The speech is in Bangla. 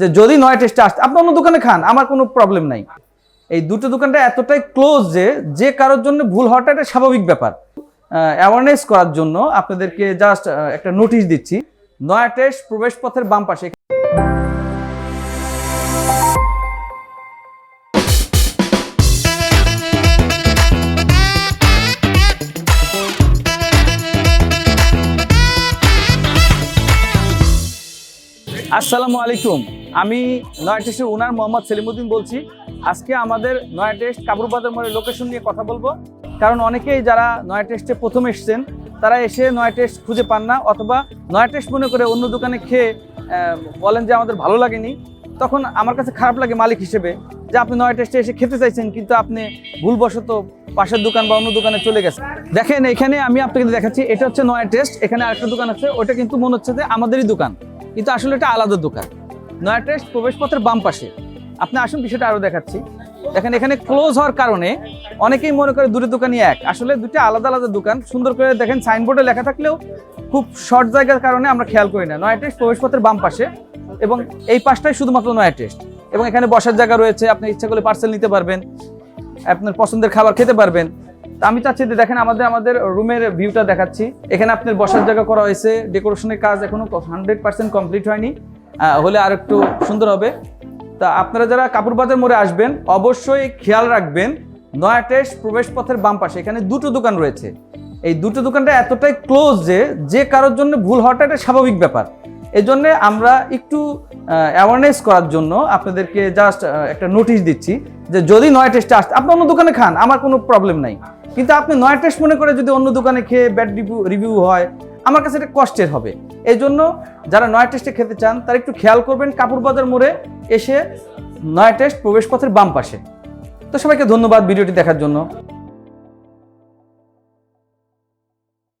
যে যদি নয় টেস্টে আসতে আপনি অন্য দোকানে খান, আমার কোনো প্রবলেম নাই। এই দুটো দোকানটা এতটাই ক্লোজ যে যে কারোর জন্য ভুল হওয়াটা একটা স্বাভাবিক ব্যাপার। অ্যাওয়ারনেস করার জন্য আপনাদেরকে জাস্ট একটা নোটিশ দিচ্ছি। নয়া টেস্ট প্রবেশ পথের বাম পাশে। আসসালামু আলাইকুম। আমি নয়া টেস্টের ওনার মোহাম্মদ সেলিমুদ্দিন বলছি। আজকে আমাদের নয়া টেস্ট কাবরুবাজার মোড়ের লোকেশন নিয়ে কথা বলব। কারণ অনেকেই যারা নয়া টেস্টে প্রথম এসছেন, তারা এসে নয়া টেস্ট খুঁজে পান না অথবা নয়া টেস্ট মনে করে অন্য দোকানে খেয়ে বলেন যে আমাদের ভালো লাগেনি, তখন আমার কাছে খারাপ লাগে মালিক হিসেবে যে আপনি নয়া টেস্টে এসে খেতে চাইছেন কিন্তু আপনি ভুলবশত পাশের দোকান বা অন্য দোকানে চলে গেছেন। দেখেন, এখানে আমি আপনাকে দেখাচ্ছি, এটা হচ্ছে নয়া টেস্ট, এখানে আরেকটা দোকান আছে, ওটা কিন্তু মনে হচ্ছে যে আমাদেরই দোকান, কিন্তু আসলে এটা আলাদা দোকান। নয়া টেস্ট প্রবেশপথের বাম পাশে। আপনি আসুন, বিষয়টা আরও দেখাচ্ছি। দেখেন, এখানে ক্লোজ হওয়ার কারণে অনেকেই মনে করে দুটো দোকানই এক। আসলে দুটো আলাদা আলাদা দোকান। সুন্দর করে দেখেন সাইনবোর্ডে লেখা থাকলেও খুব শর্ট জায়গার কারণে আমরা খেয়াল করি না। নয়া টেস্ট প্রবেশপথের বাম পাশে এবং এই পাশটাই শুধুমাত্র নয়া টেস্ট। এবং এখানে বসার জায়গা রয়েছে। আপনি ইচ্ছা করলে পার্সেল নিতে পারবেন। আপনার পছন্দের খাবার খেতে পারবেন। আমি চাচ্ছি যে দেখেন, আমাদের আমাদের রুমের ভিউটা দেখাচ্ছি। এখানে আপনার বসার জায়গা করা হয়েছে। ডেকোরেশনের কাজ এখনও হান্ড্রেড পার্সেন্ট কমপ্লিট হয়নি। হলে আর একটু সুন্দর হবে। তা আপনারা যারা কাপড় কাপুরবাজার মোড়ে আসবেন, অবশ্যই খেয়াল রাখবেন নয়া টেস্ট প্রবেশ পথের বাম পাশে। এখানে দুটো দোকান রয়েছে। এই দুটো দোকানটা এতটাই ক্লোজ যে যে কারোর জন্য ভুল হওয়াটা একটা স্বাভাবিক ব্যাপার। এই জন্যে আমরা একটু অ্যাওয়ারনেস করার জন্য আপনাদেরকে জাস্ট একটা নোটিশ দিচ্ছি যে যদি নয় টেস্টে আসতে, আপনি অন্য দোকানে খান, আমার কোনো প্রবলেম নাই। কিন্তু আপনি নয় টেস্ট মনে করে যদি অন্য দোকানে খেয়ে ব্যাড রিভিউ রিভিউ হয় আমার কাছে এটা কষ্টের হবে। এই জন্য যারা নয় টেস্টে খেতে চান, তারা একটু খেয়াল করবেন কাপড় বাজার মোড়ে এসে নয় টেস্ট প্রবেশপথের বাম পাশে। তো সবাইকে ধন্যবাদ ভিডিওটি দেখার জন্য।